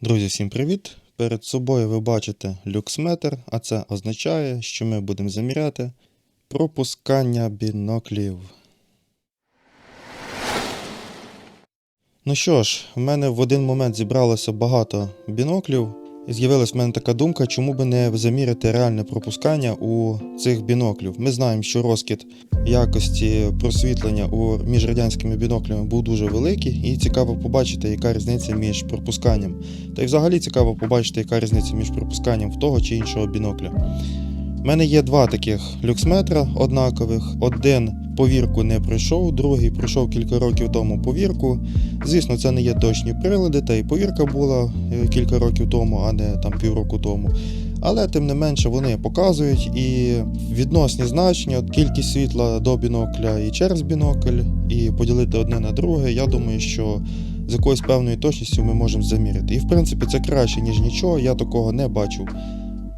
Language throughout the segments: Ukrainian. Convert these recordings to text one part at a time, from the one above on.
Друзі, всім привіт! Перед собою ви бачите люксметр, а це означає, що ми будемо заміряти пропускання біноклів. Ну що ж, в мене в один момент зібралося багато біноклів, з'явилась в мене така думка, чому би не заміряти реальне пропускання у цих біноклів. Ми знаємо, що розкид якості просвітлення у між радянськими біноклями був дуже великий, і цікаво побачити, яка різниця між пропусканням. Та й взагалі цікаво побачити, яка різниця між пропусканням в того чи іншого бінокля. У мене є два таких люксметра однакових. Один повірку не пройшов, другий пройшов кілька років тому повірку. Звісно, це не є точні прилади, та й повірка була е, кілька років тому, а не там півроку тому. Але тим не менше вони показують і відносні значення, от кількість світла до бінокля і через бінокль, і поділити одне на друге. Я думаю, що з якоюсь певною точністю ми можемо заміряти. І в принципі це краще, ніж нічого. Я такого не бачив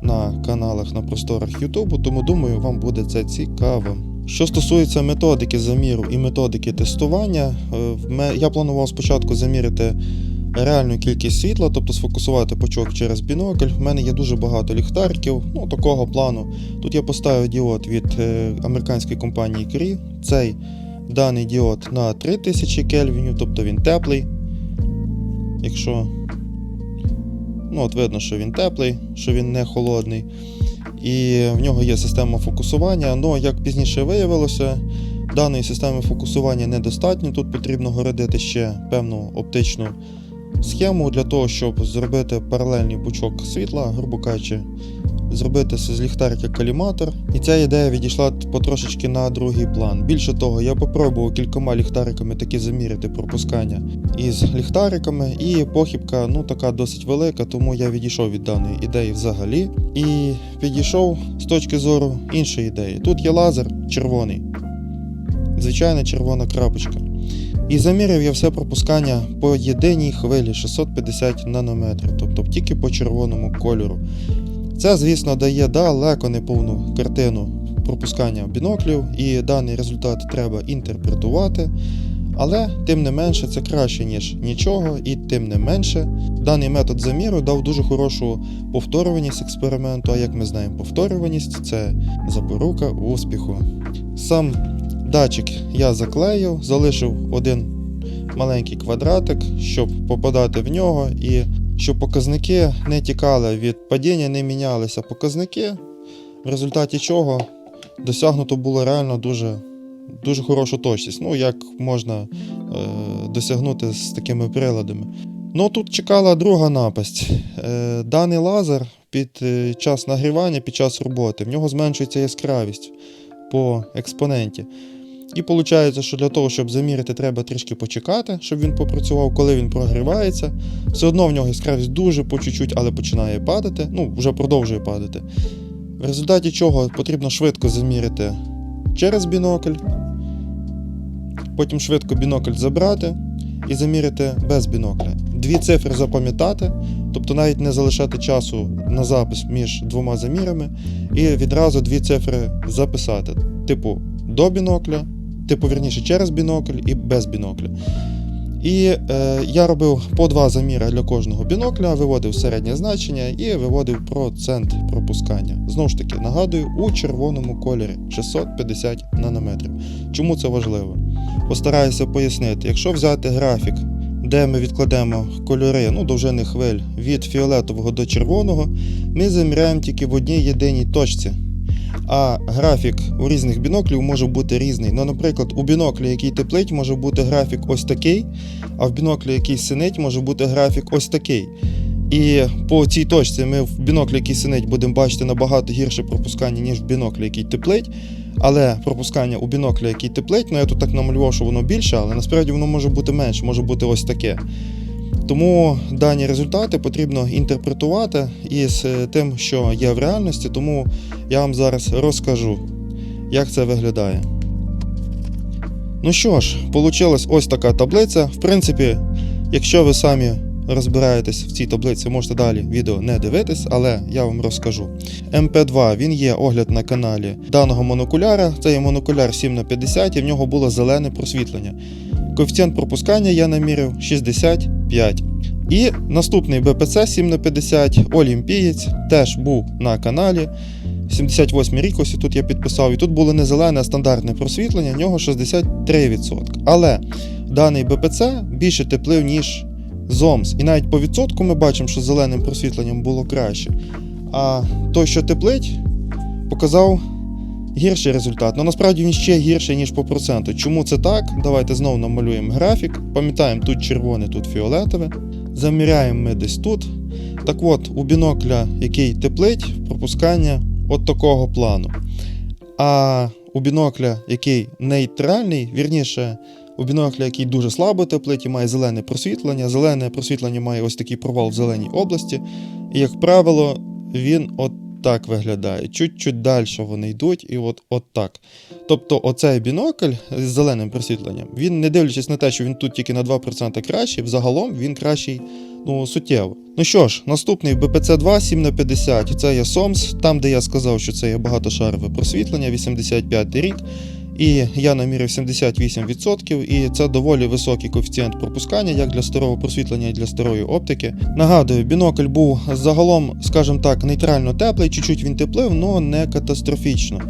на каналах на просторах Ютубу, тому думаю, вам буде це цікаво. Що стосується методики заміру і методики тестування, е, я планував спочатку заміряти реальну кількість світла, тобто сфокусувати пучок через бінокль. В мене є дуже багато ліхтариків, ну такого плану. Тут я поставив діод від е, американської компанії Cree. Цей даний діод на 3000 кельвінів, тобто він теплий. Якщо Ну, от видно, що він теплий, що він не холодний. І в нього є система фокусування. але як пізніше виявилося, даної системи фокусування недостатньо. Тут потрібно городити ще певну оптичну схему для того, щоб зробити паралельний пучок світла, грубо кажучи, зробити з ліхтарика каліматор. І ця ідея відійшла потрошечки на другий план. Більше того, я попробував кількома ліхтариками таки заміряти пропускання із ліхтариками, і похибка ну така досить велика, тому я відійшов від даної ідеї взагалі і підійшов з точки зору іншої ідеї. Тут є лазер червоний, звичайна червона крапочка. І заміряв я все пропускання по єдиній хвилі 650 нанометрів, тобто тільки по червоному кольору. Це, звісно, дає далеко не повну картину пропускання біноклів, і даний результат треба інтерпретувати. Але тим не менше це краще, ніж нічого, і тим не менше даний метод заміру дав дуже хорошу повторюваність експерименту. А як ми знаємо, повторюваність це запорука успіху. Сам датчик я заклеїв, залишив один маленький квадратик, щоб попадати в нього, і щоб показники не тікали від падіння, не мінялися показники, в результаті чого досягнуто було реально дуже дуже хорошу точність. Ну, як можна е, досягнути з такими приладами. Ну тут чекала друга напасть. Е, даний лазер під е, час нагрівання, під час роботи, в нього зменшується яскравість по експоненті. І виходить, що для того, щоб заміряти, треба трішки почекати, щоб він попрацював, коли він прогрівається. Все одно в нього яскравість дуже по чуть-чуть, але починає падати. Ну, вже продовжує падати. В результаті чого потрібно швидко заміряти через бінокль, потім швидко бінокль забрати і заміряти без бінокля. Дві цифри запам'ятати, тобто навіть не залишати часу на запис між двома замірами, і відразу дві цифри записати, типу до бінокля, типу вірніше через бінокль і без бінокля. І е, я робив по два заміри для кожного бінокля, виводив середнє значення і виводив процент пропускання. Знову ж таки, нагадую, у червоному кольорі 650 нанометрів. Чому це важливо? Постараюся пояснити. Якщо взяти графік, де ми відкладемо кольори, ну, довжини хвиль від фіолетового до червоного, ми заміряємо тільки в одній єдиній точці. А графік у різних біноклів може бути різний. Ну, наприклад, у біноклі, який теплить, може бути графік ось такий, а в біноклі, який синить, може бути графік ось такий. І по цій точці ми в біноклі, який синить, будемо бачити набагато гірше пропускання, ніж в біноклі, який теплить. Але пропускання у бінокля, який теплить, ну я тут так намалював, що воно більше, але насправді воно може бути менше, може бути ось таке. Тому дані результати потрібно інтерпретувати із е, тим, що є в реальності, тому я вам зараз розкажу, як це виглядає. Ну що ж, вийшла ось така таблиця. В принципі, якщо ви самі розбираєтесь в цій таблиці, можете далі відео не дивитись, але я вам розкажу. МП2 він є огляд на каналі даного монокуляра. Це є монокуляр 7х50 і в нього було зелене просвітлення. Коефіцієнт пропускання я намірив 65. І наступний БПЦ 7х50 Олімпієць теж був на каналі. 78 рік, ось тут я підписав. І тут було не зелене, а стандартне просвітлення, в нього 63%. Але даний БПЦ більше теплив, ніж ЗОМС. І навіть по відсотку ми бачимо, що зеленим просвітленням було краще. А той, що теплить, показав гірший результат. Ну насправді він ще гірший, ніж по проценту. Чому це так? Давайте знову намалюємо графік. Пам'ятаємо, тут червоне, тут фіолетове. Заміряємо ми десь тут. Так от, у бінокля, який теплить, пропускання от такого плану. А у бінокля, який нейтральний, вірніше, у бінокля, який дуже слабо теплить і має зелене просвітлення. Зелене просвітлення має ось такий провал в зеленій області. І, як правило, він от так виглядає. Чуть-чуть далі вони йдуть, і от, от так. Тобто, оцей бінокль з зеленим просвітленням, він, не дивлячись на те, що він тут тільки на 2% кращий, взагалом він кращий ну, суттєво. Ну що ж, наступний БПЦ 2 7 на 50 Це є СОМС, там, де я сказав, що це є багатошарове просвітлення, 85 рік. І я намірив 78%, і це доволі високий коефіцієнт пропускання, як для старого просвітлення і для старої оптики. Нагадую, бінокль був загалом, скажімо так, нейтрально теплий, чуть-чуть він теплив, але не катастрофічно.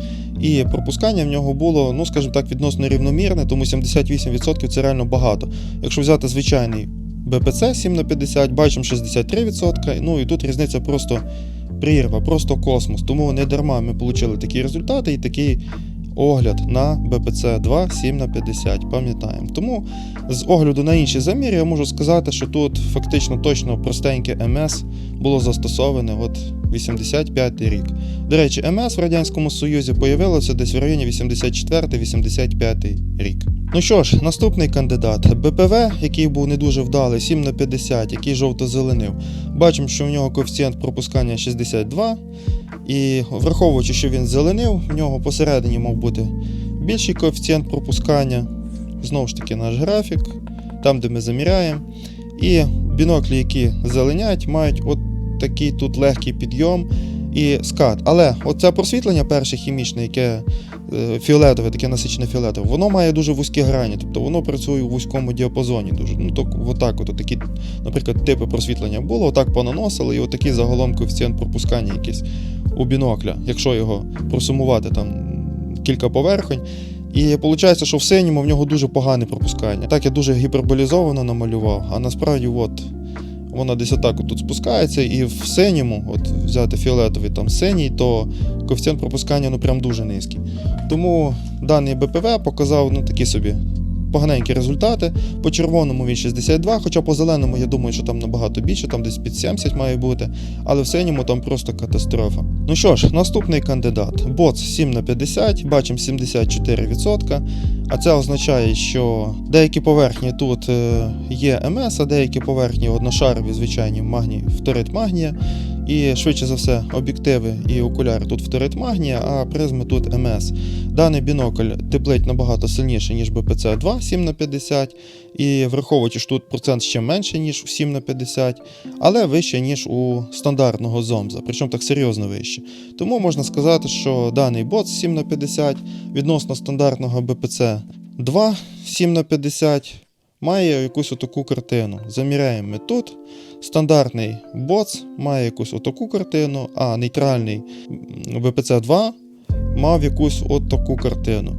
І пропускання в нього було, ну скажімо так, відносно рівномірне, тому 78% це реально багато. Якщо взяти звичайний БПЦ 7 на 50, бачимо 63%, ну і тут різниця просто прірва, просто космос. Тому не дарма ми отримали такі результати і такий огляд на БПЦ 2 7 на 50, пам'ятаємо. Тому з огляду на інші заміри я можу сказати, що тут фактично точно простеньке МС було застосоване от 85 рік. До речі, МС в Радянському Союзі появилося десь в районі 84-85 рік. Ну що ж, наступний кандидат БПВ, який був не дуже вдалий, 7 на 50, який жовто-зеленив. Бачимо, що в нього коефіцієнт пропускання 62. І враховуючи, що він зеленив, в нього посередині мав бути більший коефіцієнт пропускання. Знову ж таки, наш графік, там, де ми заміряємо. І біноклі, які зеленять, мають от такий тут легкий підйом і скат. Але оце просвітлення перше хімічне, яке е, фіолетове, таке насичене фіолетове, воно має дуже вузькі грані, тобто воно працює у вузькому діапазоні. Дуже. Ну, так, отак, от, такі, наприклад, типи просвітлення було, отак понаносили, і отакий загалом коефіцієнт пропускання якийсь у бінокля, якщо його просумувати там кілька поверхонь. І виходить, що в синьому в нього дуже погане пропускання. Так я дуже гіперболізовано намалював, а насправді от, воно десь отак тут спускається, і в синьому, от взяти фіолетовий там синій, то коефіцієнт пропускання ну прям дуже низький. Тому даний БПВ показав ну, такі собі поганенькі результати. По червоному він 62, хоча по зеленому я думаю, що там набагато більше, там десь під 70 має бути, але в синьому там просто катастрофа. Ну що ж, наступний кандидат. Боц 7 на 50, бачимо 74%. А це означає, що деякі поверхні тут е, є МС, а деякі поверхні одношарові, звичайні магній, фторид магнія. І швидше за все, об'єктиви і окуляри тут фторид магнія, а призми тут МС. Даний бінокль теплить набагато сильніше, ніж БПЦ 2 7 на 50 і враховуючи, що тут процент ще менше, ніж у 7 на 50 але вище, ніж у стандартного зомза, причому так серйозно вище. Тому можна сказати, що даний бот 7 на 50 відносно стандартного БПЦ 2 7 на 50 має якусь отаку картину. Заміряємо ми тут. Стандартний боц має якусь отаку картину, а нейтральний БПЦ 2 мав якусь отаку картину.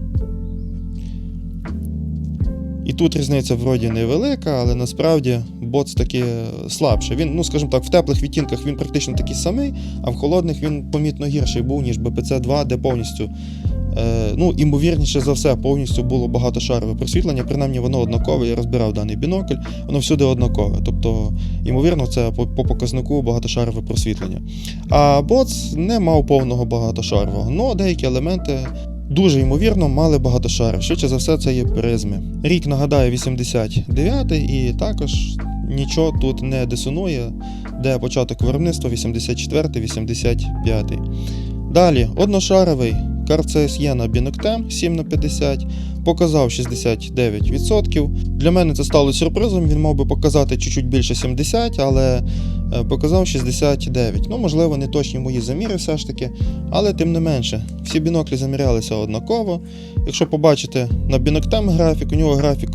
І тут різниця вроді невелика, але насправді боц таки слабший. Він, ну скажімо так, в теплих відтінках він практично такий самий, а в холодних він помітно гірший був, ніж БПЦ 2, де повністю, ну, імовірніше за все, повністю було багатошарове просвітлення. Принаймні воно однакове. Я розбирав даний бінокль, воно всюди однакове. Тобто, ймовірно, це по, по показнику багатошарове просвітлення. А боц не мав повного багатошарового, але деякі елементи дуже ймовірно мали багатошари. Швидше за все, це є призми. Рік нагадаю 89 і також нічого тут не дисонує, де початок виробництва 84-85. Далі одношаровий Binoctem 7 на 50 показав 69%. Для мене це стало сюрпризом. Він мав би показати чуть-чуть більше 70, але е, показав 69. Ну, можливо, не точні мої заміри все ж таки, але тим не менше, всі біноклі замірялися однаково. Якщо побачите на Binoctem графік, у нього графік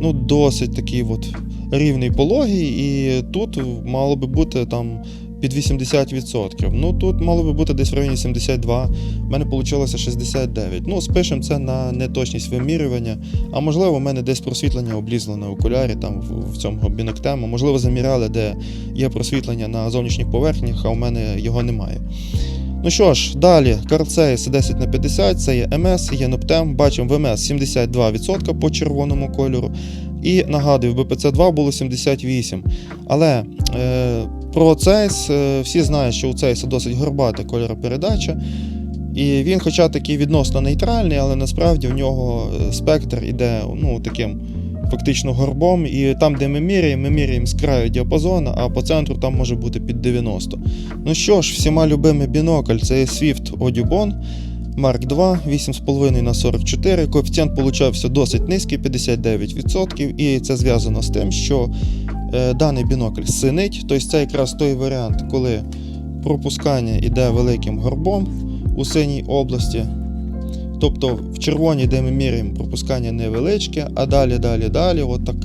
ну, досить такий от рівний пологий, і тут мало би бути там під 80%. Ну тут мало би бути десь в районі 72, в мене вийшло 69. Ну, спишемо це на неточність вимірювання. А можливо, в мене десь просвітлення облізло на окулярі, там в, в цьому біноктему. Можливо, заміряли, де є просвітлення на зовнішніх поверхнях, а у мене його немає. Ну що ж, далі, Карцей 10 на 50, це є МС, є Ноптем. Бачимо в МС 72% по червоному кольору. І нагадую, в БПЦ-2 було 78. Але е, про Цейс е, всі знають, що у Цейса досить горбата кольоропередача. І він, хоча такий відносно нейтральний, але насправді в нього е, спектр іде ну, таким фактично горбом. І там, де ми міряємо, ми міряємо з краю діапазону, а по центру там може бути під 90. Ну що ж, всіма любимий бінокль це Swift Audubon Mark II 8,5 на 44. Коефіцієнт получався досить низький, 59%, і це зв'язано з тим, що даний бінокль синить. Тобто це якраз той варіант, коли пропускання йде великим горбом у синій області. Тобто в червоній, де ми міряємо пропускання невеличке, а далі, далі, далі, отак,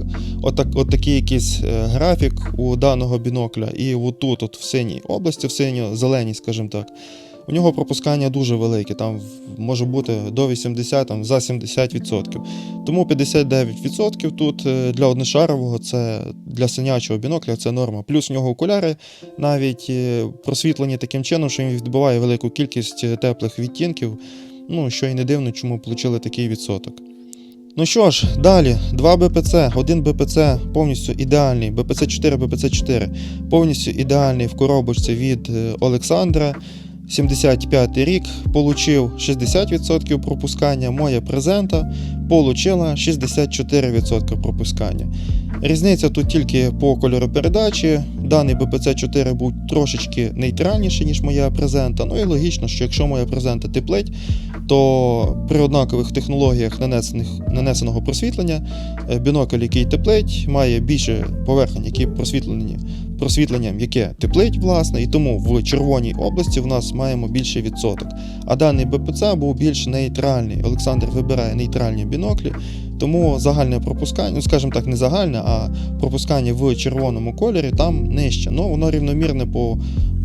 отак, от такий якийсь е, графік у даного бінокля. І отут, от в синій області, в синьо-зеленій, скажімо так, у нього пропускання дуже велике, там може бути до 80, там, за 70%. Тому 59% тут е, для одношарового, це для синячого бінокля це норма. Плюс в нього окуляри навіть е, просвітлені таким чином, що він відбиває велику кількість е, теплих відтінків. Ну, що і не дивно, чому отримали такий відсоток. Ну що ж, далі, 2 БПЦ, 1 БПЦ повністю ідеальний, БПЦ 4, БПЦ 4 повністю ідеальний в коробочці від Олександра. 75 рік, получив 60% пропускання. Моя презента получила 64% пропускання. Різниця тут тільки по кольоропередачі. Даний БПЦ-4 був трошечки нейтральніший, ніж моя презента. Ну і логічно, що якщо моя презента теплить, то при однакових технологіях нанесених, нанесеного просвітлення е, бінокль, який теплить, має більше поверхень, які просвітлені просвітленням, яке теплить, власне, і тому в червоній області в нас маємо більший відсоток. А даний БПЦ був більш нейтральний. Олександр вибирає нейтральні біноклі, тому загальне пропускання, ну скажімо так, не загальне, а пропускання в червоному кольорі там нижче. Ну, воно рівномірне по,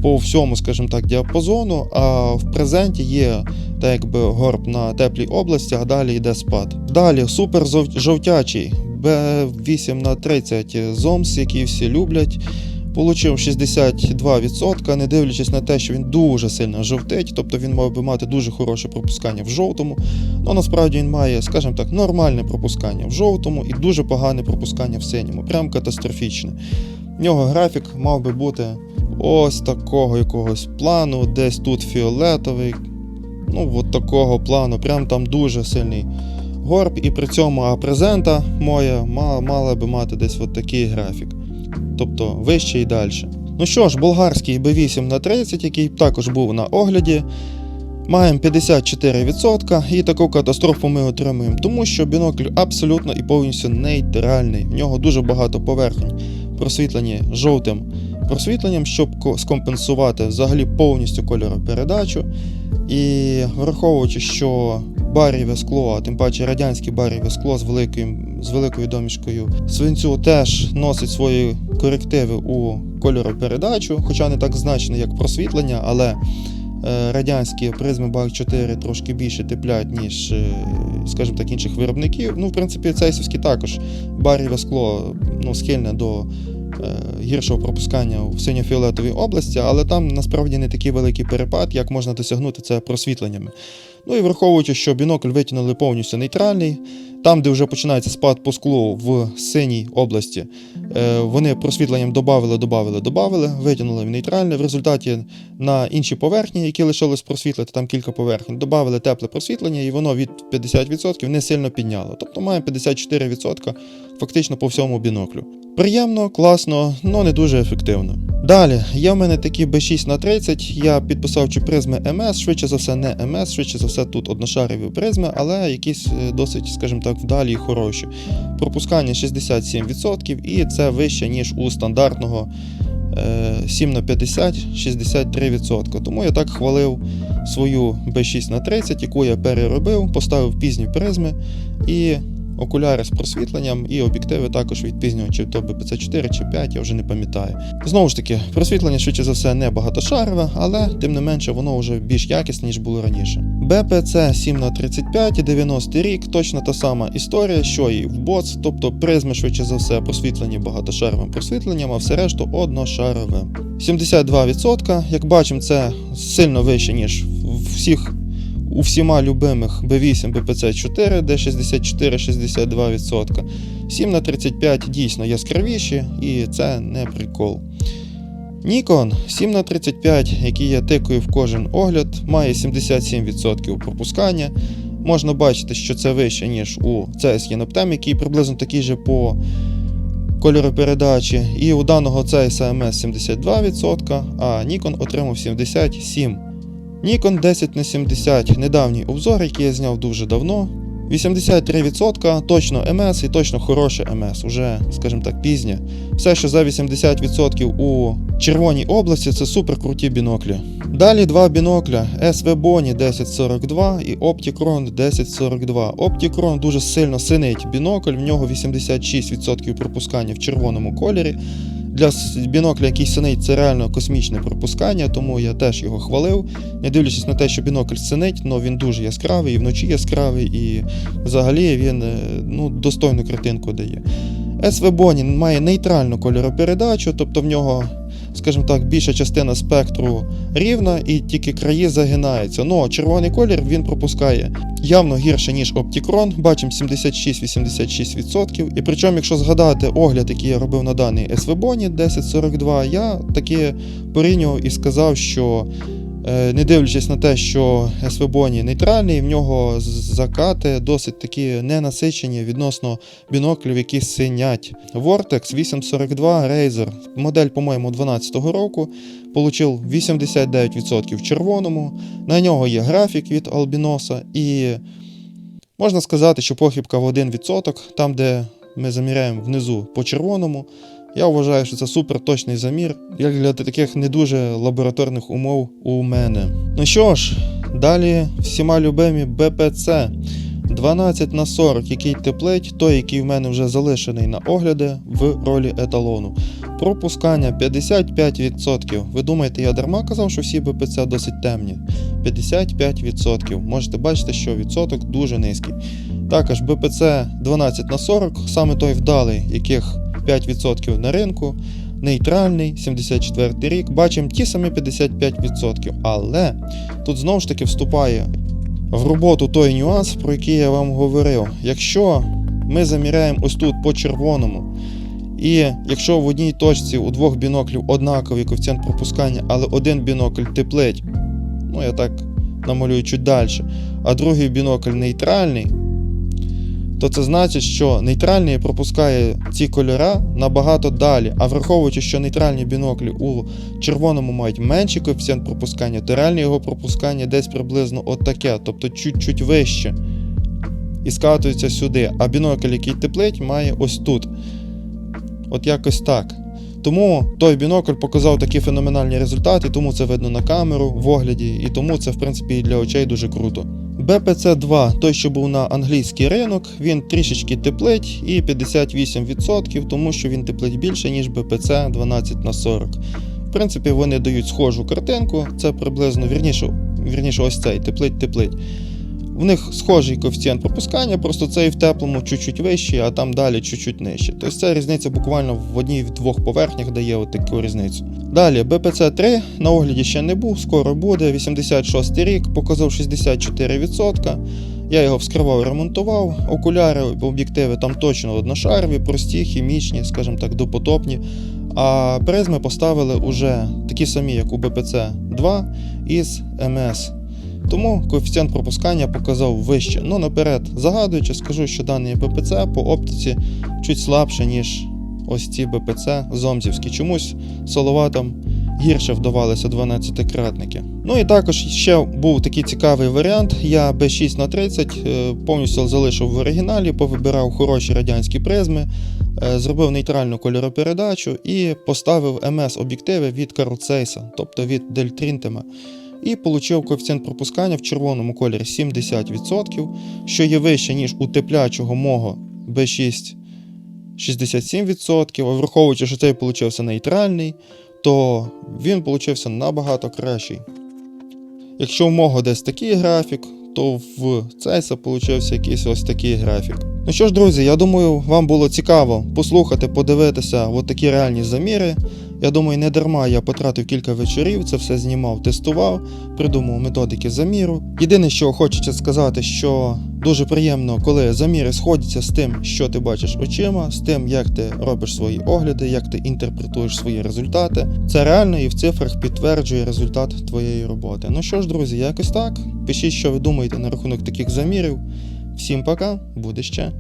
по всьому, скажімо так, діапазону. А в презенті є так якби горб на теплій області, а далі йде спад. Далі супер жовтячий B8 на 30 зомс, який всі люблять. Получив 62%, не дивлячись на те, що він дуже сильно жовтить, тобто він мав би мати дуже хороше пропускання в жовтому. Ну насправді він має, скажімо так, нормальне пропускання в жовтому і дуже погане пропускання в синьому, прям катастрофічне. В нього графік мав би бути ось такого якогось плану, десь тут фіолетовий, ну от такого плану, прям там дуже сильний горб, і при цьому а презента моя мала би мати десь от такий графік тобто вище і далі. Ну що ж, болгарський B8 на 30, який також був на огляді. Маємо 54% і таку катастрофу ми отримуємо, тому що бінокль абсолютно і повністю нейтральний. В нього дуже багато поверхень просвітлені жовтим просвітленням, щоб скомпенсувати взагалі повністю кольоропередачу. І враховуючи, що баріве скло, а тим паче радянське баріве скло з великою, з великою домішкою свинцю теж носить свої корективи у кольоропередачу, хоча не так значно, як просвітлення, але е, радянські призми BAC 4 трошки більше теплять, ніж, е, скажімо так, інших виробників. Ну, в принципі, цейсівські також баріве скло ну, схильне до е, гіршого пропускання в синьо-фіолетовій області, але там насправді не такий великий перепад, як можна досягнути це просвітленнями. Ну і враховуючи, що бінокль витягнули повністю нейтральний, там, де вже починається спад по склу в синій області, е, вони просвітленням додавали, додавали, додавали, витягнули в нейтральне. В результаті на інші поверхні, які лишилось просвітлити, там кілька поверхень, додавали тепле просвітлення, і воно від 50% не сильно підняло. Тобто має 54% фактично по всьому біноклю. Приємно, класно, але не дуже ефективно. Далі, є в мене такі B6 на 30. Я підписав чи призми МС, швидше за все, не МС, швидше за все, тут одношарові призми, але якісь е, досить, скажімо так, вдалі і хороші. Пропускання 67%, і це вище, ніж у стандартного е, 7 на 50 63%. Тому я так хвалив свою B6 на 30, яку я переробив, поставив пізні призми і окуляри з просвітленням і об'єктиви також від чи то BPC4 чи 5, я вже не пам'ятаю. Знову ж таки, просвітлення швидше за все не багатошарове, але тим не менше воно вже більш якісне, ніж було раніше. BPC 7х35, 90 рік, точно та сама історія, що і в боц, тобто призми швидше за все просвітлені багатошаровим просвітленням, а все решту одношарове. 72%, як бачимо, це сильно вище, ніж в всіх у всіма любимих B8 BPC4, де 64-62%. 7 на 35 дійсно яскравіші, і це не прикол. Nikon 7 на 35, який я тикаю в кожен огляд, має 77% пропускання. Можна бачити, що це вище, ніж у CS Yenoptem, який приблизно такий же по кольоропередачі. І у даного CS AMS 72%, а Nikon отримав 77%. Nikon 10 на 70 недавній обзор, який я зняв дуже давно. 83% точно МС і точно хороше МС, уже, скажімо так, пізнє. Все, що за 80% у червоній області, це супер круті біноклі. Далі два бінокля SV Boni 1042 і Opticron 1042. Opticron дуже сильно синить бінокль, в нього 86% пропускання в червоному кольорі. Для бінокля, який синить, це реально космічне пропускання, тому я теж його хвалив. Не дивлячись на те, що бінокль синить, але він дуже яскравий, і вночі яскравий, і взагалі він е, ну, достойну картинку дає. SV Boni має нейтральну кольоропередачу, тобто в нього, скажімо так, більша частина спектру рівна і тільки краї загинаються. Ну, а червоний колір він пропускає явно гірше, ніж Opticron, бачимо 76-86%. І причому, якщо згадати огляд, який я робив на даний SV Boni 1042, я таки порівнював і сказав, що не дивлячись на те, що Boni нейтральний, в нього закати досить такі ненасичені відносно біноклів, які синять. Vortex 842 Razer, модель, по-моєму, 12-го року, получив 89% в червоному. На нього є графік від Albinos, і можна сказати, що похибка в 1%, там, де ми заміряємо внизу по червоному. Я вважаю, що це супер точний замір, як для таких не дуже лабораторних умов у мене. Ну що ж, далі всіма любимі BPC 12 на 40, який теплить, той, який в мене вже залишений на огляди в ролі еталону. Пропускання 55%. Ви думаєте, я дарма казав, що всі БПЦ досить темні? 55%. Можете бачити, що відсоток дуже низький. Також БПЦ 12 на 40, саме той вдалий, яких 5% на ринку. Нейтральний, 74 рік, бачимо ті самі 55%. Але тут знову ж таки вступає в роботу той нюанс, про який я вам говорив. Якщо ми заміряємо ось тут по червоному, і якщо в одній точці у двох біноклів однаковий коефіцієнт пропускання, але один бінокль теплить, ну я так намалюю чуть далі, а другий бінокль нейтральний, то це значить, що нейтральний пропускає ці кольора набагато далі. А враховуючи, що нейтральні біноклі у червоному мають менший коефіцієнт пропускання, то реальне його пропускання десь приблизно отаке, тобто чуть-чуть вище. І скатується сюди. А бінокль, який теплить, має ось тут. От якось так. Тому той бінокль показав такі феноменальні результати, тому це видно на камеру в огляді, і тому це, в принципі, і для очей дуже круто. BPC2, той, що був на англійський ринок, він трішечки теплить і 58%, тому що він теплить більше, ніж BPC 12 на 40. В принципі, вони дають схожу картинку, це приблизно вірніше, вірніше ось цей теплить-теплить. В них схожий коефіцієнт пропускання, просто цей в теплому чуть-чуть вищий, а там далі чуть-чуть нижче. Тобто ця різниця буквально в одній в двох поверхнях дає таку різницю. Далі BPC 3 на огляді ще не був, скоро буде. 86 рік, показав 64%. Я його вскривав ремонтував. Окуляри, об'єктиви там точно одношарові, прості, хімічні, скажімо так, допотопні. А призми поставили уже такі самі, як у BPC 2 із MS. Тому коефіцієнт пропускання показав вище. Ну наперед, загадуючи, скажу, що даний БПЦ по оптиці чуть слабше, ніж ось ці БПЦ зомзівські. Чомусь соловатам гірше вдавалися 12-кратники. Ну і також ще був такий цікавий варіант. Я B6 на 30 е, повністю залишив в оригіналі, повибирав хороші радянські призми, е, зробив нейтральну кольоропередачу і поставив МС-об'єктиви від Carl Zeiss, тобто від Deltrintema і отримав коефіцієнт пропускання в червоному кольорі 70%, що є вище, ніж у теплячого мого B6 67%, а враховуючи, що цей получився нейтральний, то він получився набагато кращий. Якщо в мого десь такий графік, то в Цейса получився якийсь ось такий графік. Ну що ж, друзі, я думаю, вам було цікаво послухати, подивитися от такі реальні заміри. Я думаю, не дарма я потратив кілька вечорів, це все знімав, тестував, придумав методики заміру. Єдине, що хочеться сказати, що дуже приємно, коли заміри сходяться з тим, що ти бачиш очима, з тим, як ти робиш свої огляди, як ти інтерпретуєш свої результати. Це реально і в цифрах підтверджує результат твоєї роботи. Ну що ж, друзі, якось так. Пишіть, що ви думаєте на рахунок таких замірів. Всім пока, буде ще.